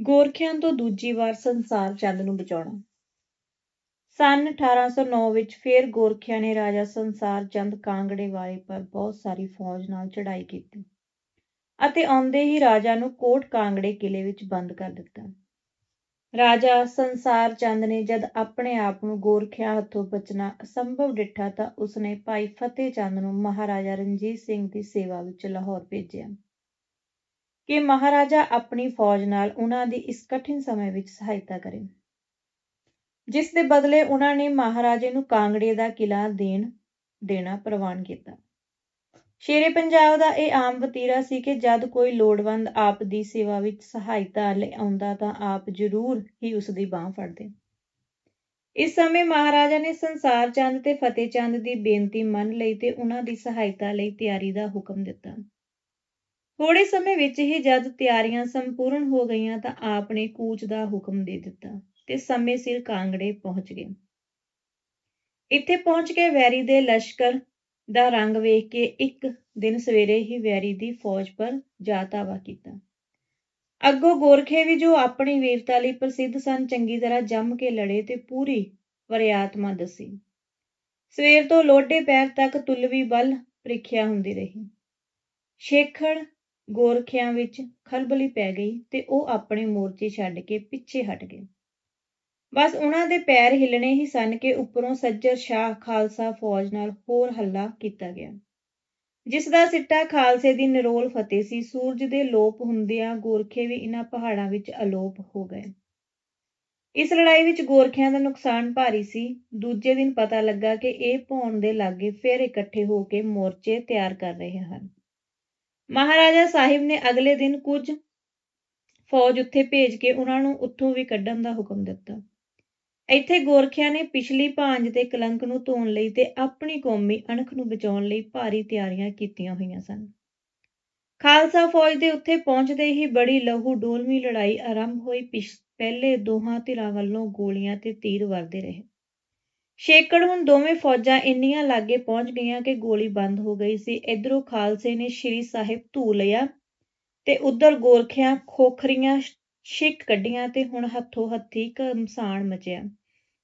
ਗੋਰਖਿਆਂ ਤੋਂ ਦੂਜੀ ਵਾਰ ਸੰਸਾਰ ਚੰਦ ਨੂੰ ਬਚਾਉਣਾ। ਸੰਨ 1809 ਵਿੱਚ ਫਿਰ ਗੋਰਖਿਆਂ ਨੇ ਰਾਜਾ ਸੰਸਾਰ ਚੰਦ ਕਾਂਗੜੇ ਵਾਲੇ ਪਰ ਬਹੁਤ ਸਾਰੀ ਫੌਜ ਨਾਲ ਚੜ੍ਹਾਈ ਕੀਤੀ ਅਤੇ ਆਉਂਦੇ ਹੀ ਰਾਜਾ ਨੂੰ ਕੋਟ ਕਾਂਗੜੇ ਕਿਲੇ ਵਿੱਚ ਬੰਦ ਕਰ ਦਿੱਤਾ। ਰਾਜਾ ਸੰਸਾਰ ਚੰਦ ਨੇ ਜਦ ਆਪਣੇ ਆਪ ਨੂੰ ਗੋਰਖਿਆਂ ਹੱਥੋਂ ਬਚਣਾ ਅਸੰਭਵ ਡਿੱਠਾ ਤਾਂ ਉਸਨੇ ਭਾਈ ਫਤਿਹ ਚੰਦ ਨੂੰ ਮਹਾਰਾਜਾ ਰਣਜੀਤ ਸਿੰਘ ਦੀ ਸੇਵਾ ਵਿੱਚ ਲਾਹੌਰ ਭੇਜਿਆ। ਕਿ ਮਹਾਰਾਜਾ ਆਪਣੀ ਫੌਜ ਨਾਲ ਉਹਨਾਂ ਦੀ ਇਸ ਕਠਿਨ ਸਮੇਂ ਵਿੱਚ ਸਹਾਇਤਾ ਕਰੇ। ਜਿਸ ਦੇ ਬਦਲੇ ਉਹਨਾਂ ਨੇ ਮਹਾਰਾਜੇ ਨੂੰ ਕਾਂਗੜੇ ਦਾ ਕਿਲਾ ਦੇਣ, ਦੇਣਾ ਪ੍ਰਵਾਨ ਕੀਤਾ। ਸ਼ੇਰੇ ਪੰਜਾਬ ਦਾ ਇਹ ਆਮ ਵਤੀਰਾ ਸੀ ਕਿ ਜਦ ਕੋਈ ਲੋੜਵੰਦ ਆਪ ਦੀ ਸੇਵਾ ਵਿੱਚ ਸਹਾਇਤਾ ਲਈ ਆਉਂਦਾ ਤਾਂ ਆਪ ਜ਼ਰੂਰ ਹੀ ਉਸ ਦੀ ਬਾਹ ਫੜਦੇ। ਇਸ ਸਮੇਂ ਮਹਾਰਾਜਾ ਨੇ ਸੰਸਾਰ ਚੰਦ ਤੇ ਫਤਿਹ ਚੰਦ ਦੀ ਬੇਨਤੀ ਮੰਨ ਲਈ ਤੇ ਉਹਨਾਂ ਦੀ ਸਹਾਇਤਾ ਲਈ ਤਿਆਰੀ ਦਾ ਹੁਕਮ ਦਿੱਤਾ। ਥੋੜੇ ਸਮੇਂ ਵਿੱਚ ਹੀ ਜਦ ਤਿਆਰੀਆਂ ਸੰਪੂਰਨ ਹੋ ਗਈਆਂ ਤਾਂ ਆਪ ਨੇ ਕੂਚ ਦਾ ਹੁਕਮ ਦੇ ਦਿੱਤਾ ਤੇ ਸਮੇਂ ਸਿਰ ਕਾਂਗੜੇ ਪਹੁੰਚ ਗਏ। ਇੱਥੇ ਪਹੁੰਚ ਕੇ ਵੈਰੀ ਦੇ ਲਸ਼ਕਰ ਦਾ ਰੰਗ ਵੇਖ ਕੇ ਇੱਕ ਦਿਨ ਸਵੇਰੇ ਹੀ ਵੈਰੀ ਦੀ ਫੌਜ ਪਰ ਜਾ ਧਾਵਾ ਕੀਤਾ। ਅੱਗੋਂ ਗੋਰਖੇ ਵੀ ਜੋ ਆਪਣੀ ਵੀਰਤਾ ਲਈ ਪ੍ਰਸਿੱਧ ਸਨ ਚੰਗੀ ਤਰ੍ਹਾਂ ਜੰਮ ਕੇ ਲੜੇ ਤੇ ਪੂਰੀ ਵਰਿਆਤਮਾ ਦੱਸੀ। ਸਵੇਰ ਤੋਂ ਲੋਡੇ ਪੈਰ ਤੱਕ ਤੁਲਵੀ ਬਲ ਪ੍ਰੀਖਿਆ ਹੁੰਦੀ ਰਹੀ। ਸ਼ੇਖੜ ਗੋਰਖਿਆਂ ਵਿੱਚ ਖਲਬਲੀ ਪੈ ਗਈ ਤੇ ਉਹ ਆਪਣੇ ਮੋਰਚੇ ਛੱਡ ਕੇ ਪਿੱਛੇ ਹਟ ਗਏ। ਬਸ ਉਹਨਾਂ ਦੇ ਪੈਰ ਹਿੱਲਣੇ ਹੀ ਸਨ ਕਿ ਉੱਪਰੋਂ ਸੱਜਰ ਸ਼ਾਹ ਖਾਲਸਾ ਫੌਜ ਨਾਲ ਹੋਰ ਹੱਲਾ ਕੀਤਾ ਗਿਆ। ਜਿਸ ਦਾ ਸਿੱਟਾ ਖਾਲਸੇ ਦੀ ਨਿਰੋਲ ਫਤਿਹ ਸੀ, ਸੂਰਜ ਦੇ ਲੋਪ ਹੁੰਦਿਆਂ ਗੋਰਖੇ ਵੀ ਇਹਨਾਂ ਪਹਾੜਾਂ ਵਿੱਚ ਅਲੋਪ ਹੋ ਗਏ। ਇਸ ਲੜਾਈ ਵਿੱਚ ਗੋਰਖਿਆਂ ਦਾ ਨੁਕਸਾਨ ਭਾਰੀ ਸੀ। ਦੂਜੇ ਦਿਨ ਪਤਾ ਲੱਗਾ ਕਿ ਇਹ ਭੌਣ ਦੇ ਲਾਗੇ ਫਿਰ ਇਕੱਠੇ ਹੋ ਕੇ ਮੋਰਚੇ ਤਿਆਰ ਕਰ ਰਹੇ ਹਨ। ਮਹਾਰਾਜਾ ਸਾਹਿਬ ਨੇ ਅਗਲੇ ਦਿਨ ਕੁਝ ਫੌਜ ਉੱਥੇ ਭੇਜ ਕੇ ਉਹਨਾਂ ਨੂੰ ਉੱਥੋਂ ਵੀ ਕੱਢਣ ਦਾ ਹੁਕਮ ਦਿੱਤਾ। ਇੱਥੇ ਗੋਰਖਿਆਂ ਨੇ ਪਿਛਲੀ ਭਾਂਜ ਤੇ ਕਲੰਕ ਨੂੰ ਧੋਣ ਲਈ ਤੇ ਆਪਣੀ ਕੌਮੀ ਅਣਖ ਨੂੰ ਬਚਾਉਣ ਲਈ ਭਾਰੀ ਤਿਆਰੀਆਂ ਕੀਤੀਆਂ ਹੋਈਆਂ ਸਨ। ਖਾਲਸਾ ਫੌਜ ਦੇ ਉੱਥੇ ਪਹੁੰਚਦੇ ਹੀ ਬੜੀ ਲਹੂ ਡੋਲਵੀਂ ਲੜਾਈ ਆਰੰਭ ਹੋਈ। ਪਹਿਲੇ ਦੋਹਾਂ ਧਿਰਾਂ ਵੱਲੋਂ ਗੋਲੀਆਂ ਤੇ ਤੀਰ ਵਰਦੇ ਰਹੇ। ਸ਼ੇਕੜ ਹੁਣ ਦੋਵੇਂ ਫੌਜਾਂ ਇੰਨੀਆਂ ਲਾਗੇ ਪਹੁੰਚ ਗਈਆਂ ਕਿ ਗੋਲੀ ਬੰਦ ਹੋ ਗਈ ਸੀ। ਇਧਰੋਂ ਖਾਲਸੇ ਨੇ ਸ਼੍ਰੀ ਸਾਹਿਬ ਧੂ ਲਿਆ ਤੇ ਉਧਰ ਗੋਰਖਿਆਂ ਖੋਖਰੀਆਂ ਛਿੱਕ ਕੱਢੀਆਂ ਤੇ ਹੁਣ ਹੱਥੋਂ ਹੱਥੀ ਘਮਸਾਨ ਮਚਿਆ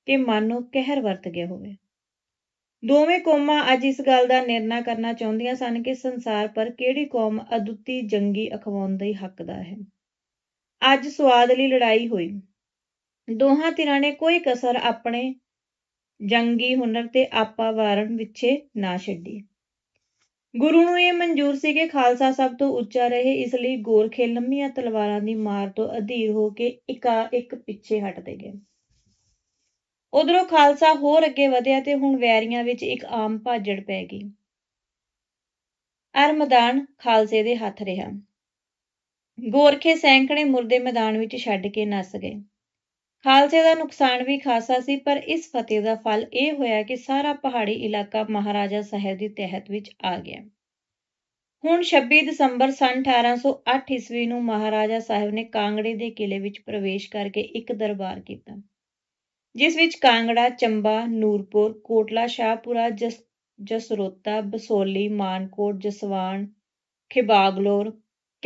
ਕਿ ਮਾਨੋ ਕਹਿਰ ਵਰਤ ਗਿਆ ਹੋਵੇ। ਦੋਵੇਂ ਕੌਮਾਂ ਅੱਜ ਇਸ ਗੱਲ ਦਾ ਨਿਰਣਾ ਕਰਨਾ ਚਾਹੁੰਦੀਆਂ ਸਨ ਕਿ ਸੰਸਾਰ ਪਰ ਕਿਹੜੀ ਕੌਮ ਅਦੁੱਤੀ ਜੰਗੀ ਅਖਵਾਉਣ ਦਾ ਹੱਕਦਾਰ ਹੈ। ਅੱਜ ਸਵਾਦ ਲਈ ਲੜਾਈ ਹੋਈ। ਦੋਹਾਂ ਧਿਰਾਂ ਨੇ ਕੋਈ ਕਸਰ ਆਪਣੇ ਜੰਗੀ ਹੁਨਰ ਤੇ ਆਪਾ ਵਾਰਨ ਪਿੱਛੇ ਨਾ ਛੱਡੀ। ਗੁਰੂ ਨੂੰ ਇਹ ਮਨਜ਼ੂਰ ਸੀ ਕਿ ਖਾਲਸਾ ਸਭ ਤੋਂ ਉੱਚਾ ਰਹੇ, ਇਸ ਲਈ ਗੋਰਖੇ ਲੰਮੀਆਂ ਤਲਵਾਰਾਂ ਦੀ ਮਾਰ ਤੋਂ ਅਧੀਰ ਹੋ ਕੇ ਇਕਾ ਇੱਕ ਪਿੱਛੇ ਹਟਦੇ ਗਏ। ਉਧਰੋਂ ਖਾਲਸਾ ਹੋਰ ਅੱਗੇ ਵਧਿਆ ਤੇ ਹੁਣ ਵੈਰੀਆਂ ਵਿੱਚ ਇੱਕ ਆਮ ਭਾਜੜ ਪੈ ਗਈ। ਅਰ ਮੈਦਾਨ ਖਾਲਸੇ ਦੇ ਹੱਥ ਰਿਹਾ। ਗੋਰਖੇ ਸੈਂਕੜੇ ਮੁਰਦੇ ਮੈਦਾਨ ਵਿੱਚ ਛੱਡ ਕੇ ਨੱਸ ਗਏ। ਖਾਲਸੇ ਦਾ ਨੁਕਸਾਨ ਵੀ ਖਾਸਾ ਸੀ, ਪਰ ਇਸ ਫਤਿਹ ਦਾ ਫਲ ਇਹ ਹੋਇਆ ਕਿ ਸਾਰਾ ਪਹਾੜੀ ਇਲਾਕਾ ਮਹਾਰਾਜਾ ਸਾਹਿਬ ਦੀ ਤਹਿਤ ਵਿੱਚ ਆ ਗਿਆ। ਹੁਣ 26 ਦਸੰਬਰ ਸਨ 1808 ਈਸਵੀ ਨੂੰ ਮਹਾਰਾਜਾ ਸਾਹਿਬ ਨੇ ਕਾਂਗੜੇ ਦੇ ਕਿਲੇ ਵਿੱਚ ਪ੍ਰਵੇਸ਼ ਕਰਕੇ ਇੱਕ ਦਰਬਾਰ ਕੀਤਾ, ਜਿਸ ਵਿੱਚ ਕਾਂਗੜਾ, ਚੰਬਾ, ਨੂਰਪੁਰ, ਕੋਟਲਾ, ਸ਼ਾਹਪੁਰਾ, ਜਸ, ਜਸਰੋਤਾ, ਬਸੋਲੀ, ਮਾਨਕੋਟ, ਜਸਵਾਨ, ਖਿਬਾਗਲੋਰ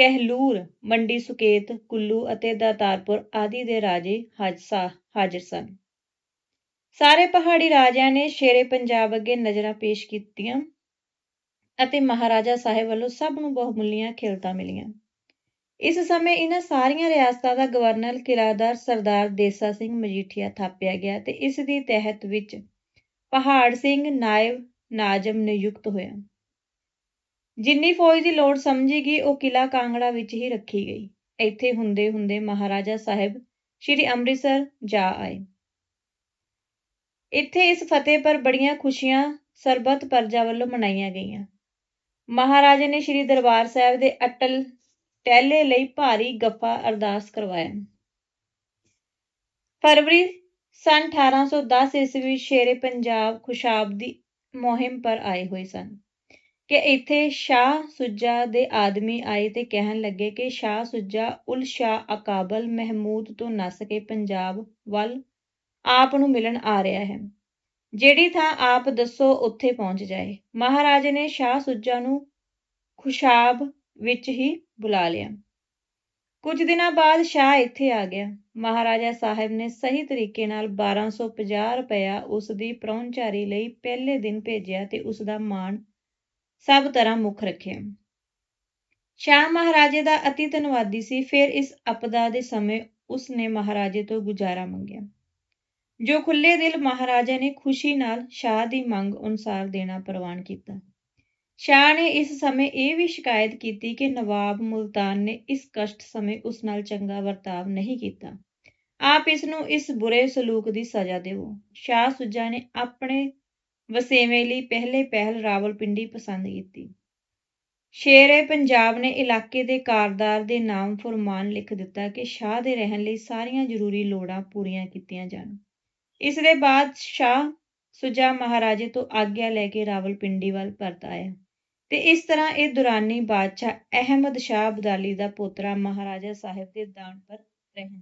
ਕਹਿਲੂਰ, ਮੰਡੀ ਸੁਕੇਤ, ਕੁੱਲੂ ਅਤੇ ਦਾਤਾਰਪੁਰ ਆਦਿ ਦੇ ਰਾਜੇ ਹਾਜਸਾ, ਹਾਜ਼ਰ ਸਨ। ਸਾਰੇ ਪਹਾੜੀ ਰਾਜਿਆਂ ਨੇ ਸ਼ੇਰੇ ਪੰਜਾਬ ਅੱਗੇ ਨਜ਼ਰਾਂ ਪੇਸ਼ ਕੀਤੀਆਂ ਅਤੇ ਮਹਾਰਾਜਾ ਸਾਹਿਬ ਵੱਲੋਂ ਸਭ ਨੂੰ ਬਹੁਮੁੱਲੀਆਂ ਖਿਲਤਾਂ ਮਿਲੀਆਂ। ਇਸ ਸਮੇਂ ਇਹਨਾਂ ਸਾਰੀਆਂ ਰਿਆਸਤਾਂ ਦਾ ਗਵਰਨਰ ਕਿਰਾਦਾਰ ਸਰਦਾਰ ਦੇਸਾ ਸਿੰਘ ਮਜੀਠੀਆ ਥਾਪਿਆ ਗਿਆ ਤੇ ਇਸ ਦੀ ਤਹਿਤ ਵਿੱਚ ਪਹਾੜ ਸਿੰਘ ਨਾਇਬ ਨਾਜਮ ਨਿਯੁਕਤ ਹੋਇਆ। ਜਿੰਨੀ ਫੌਜ ਦੀ ਲੋੜ ਸਮਝੀ ਗਈ ਉਹ ਕਿਲਾ ਕਾਂਗੜਾ ਵਿੱਚ ਹੀ ਰੱਖੀ ਗਈ। ਇੱਥੇ ਹੁੰਦੇ ਹੁੰਦੇ ਮਹਾਰਾਜਾ ਸਾਹਿਬ ਸ਼੍ਰੀ ਅੰਮ੍ਰਿਤਸਰ ਜਾ ਆਏ। ਇੱਥੇ ਇਸ ਫਤਿਹ ਪਰ ਬੜੀਆਂ ਖੁਸ਼ੀਆਂ, ਸਰਬਤ ਪਰਜਾ ਵੱਲੋਂ ਮਨਾਈਆਂ ਗਈਆਂ। ਮਹਾਰਾਜੇ ਨੇ ਸ਼੍ਰੀ ਦਰਬਾਰ ਸਾਹਿਬ ਦੇ ਅਟਲ ਟਹਿਲੇ ਲਈ ਭਾਰੀ ਗੱਫਾ ਅਰਦਾਸ ਕਰਵਾਇਆ। ਫਰਵਰੀ ਸਨ 1810 ਈਸਵੀ ਸ਼ੇਰੇ ਪੰਜਾਬ ਖੁਸ਼ਾਬ ਦੀ ਮੁਹਿੰਮ ਪਰ ਆਏ ਹੋਏ ਸਨ। ਕਿ ਇੱਥੇ ਸ਼ਾਹ ਸੁੱਜਾ ਦੇ ਆਦਮੀ ਆਏ ਤੇ ਕਹਿਣ ਲੱਗੇ ਕਿ ਸ਼ਾਹ ਸੁਜਾ ਉਲ ਸ਼ਾਹ ਅਕਾਬਲ ਮਹਿਮੂਦ ਤੋਂ ਨੱਸ ਕੇ ਪੰਜਾਬ ਵੱਲ ਆਪ ਨੂੰ ਮਿਲਣ ਆ ਰਿਹਾ ਹੈ। ਜਿਹੜੀ ਥਾਂ ਆਪ ਦੱਸੋ ਉੱਥੇ ਪਹੁੰਚ ਜਾਏ। ਮਹਾਰਾਜੇ ਨੇ ਸ਼ਾਹ ਸੁਜਾ ਨੂੰ ਖੁਸ਼ਾਬ ਵਿੱਚ ਹੀ ਬੁਲਾ ਲਿਆ। ਕੁਝ ਦਿਨਾਂ ਬਾਅਦ ਸ਼ਾਹ ਇੱਥੇ ਆ ਗਿਆ। ਮਹਾਰਾਜਾ ਸਾਹਿਬ ਨੇ ਸਹੀ ਤਰੀਕੇ ਨਾਲ 1250 ਰੁਪਇਆ ਉਸ ਦੀ ਪ੍ਰਾਹੁਣਚਾਰੀ ਲਈ ਪਹਿਲੇ ਦਿਨ ਭੇਜਿਆ ਤੇ ਉਸ ਦਾ ਮਾਣ ਸਭ ਤਰ੍ਹਾਂ ਮੁੱਖ ਰੱਖਿਆ। ਸ਼ਾਹ ਮਹਾਰਾਜੇ ਦਾ ਅਤੀ ਧੰਨਵਾਦੀ ਸੀ, ਫਿਰ ਇਸ ਆਪਦਾ ਦੇ ਸਮੇਂ ਉਸ ਨੇ ਮਹਾਰਾਜੇ ਤੋਂ ਗੁਜ਼ਾਰਾ ਮੰਗਿਆ, ਜੋ ਖੁੱਲ੍ਹੇ ਦਿਲ ਮਹਾਰਾਜਾ ਨੇ ਖੁਸ਼ੀ ਨਾਲ ਸ਼ਾਹ ਦੀ ਮੰਗ ਅਨੁਸਾਰ ਦੇਣਾ ਪ੍ਰਵਾਨ ਕੀਤਾ। ਸ਼ਾਹ ਨੇ ਇਸ ਸਮੇਂ ਇਹ ਵੀ ਸ਼ਿਕਾਇਤ ਕੀਤੀ ਕਿ ਨਵਾਬ ਮੁਲਤਾਨ ਨੇ ਇਸ ਕਸ਼ਟ ਸਮੇਂ ਉਸ ਨਾਲ ਚੰਗਾ ਵਰਤਾਵ ਨਹੀਂ ਕੀਤਾ। ਆਪ ਇਸ ਨੂੰ ਇਸ ਬੁਰੇ ਸਲੂਕ ਦੀ ਸਜ਼ਾ ਦੇਵੋ। ਸ਼ਾਹ ਸੁਜਾ ਨੇ ਆਪਣੇ ਵਸੇਵੇਂ ਲਈ ਪਹਿਲੇ ਪਹਿਲ ਰਾਵਲਪਿੰਡੀ ਪਸੰਦ ਕੀਤੀ। ਸ਼ੇਰੇ ਪੰਜਾਬ ਨੇ ਇਲਾਕੇ ਦੇ ਕਾਰਦਾਰ ਦੇ ਨਾਮ ਫੁਰਮਾਨ ਲਿਖ ਦਿੱਤਾ ਕਿ ਸ਼ਾਹ ਦੇ ਰਹਿਣ ਲਈ ਸਾਰੀਆਂ ਜ਼ਰੂਰੀ ਲੋੜਾਂ ਪੂਰੀਆਂ ਕੀਤੀਆਂ ਜਾਣ। ਇਸ ਦੇ ਬਾਅਦ ਸ਼ਾਹ ਸੁਜਾ ਮਹਾਰਾਜੇ ਤੋਂ ਆਗਿਆ ਲੈ ਕੇ ਰਾਵਲਪਿੰਡੀ ਵੱਲ ਪਰਤ ਆਇਆ ਤੇ ਇਸ ਤਰ੍ਹਾਂ ਇਹ ਦੁਰਾਨੀ ਬਾਦਸ਼ਾਹ ਅਹਿਮਦ ਸ਼ਾਹ ਅਬਦਾਲੀ ਦਾ ਪੋਤਰਾ ਮਹਾਰਾਜਾ ਸਾਹਿਬ ਦੇ ਦਾਨ ਪਰ ਰਹਿਣ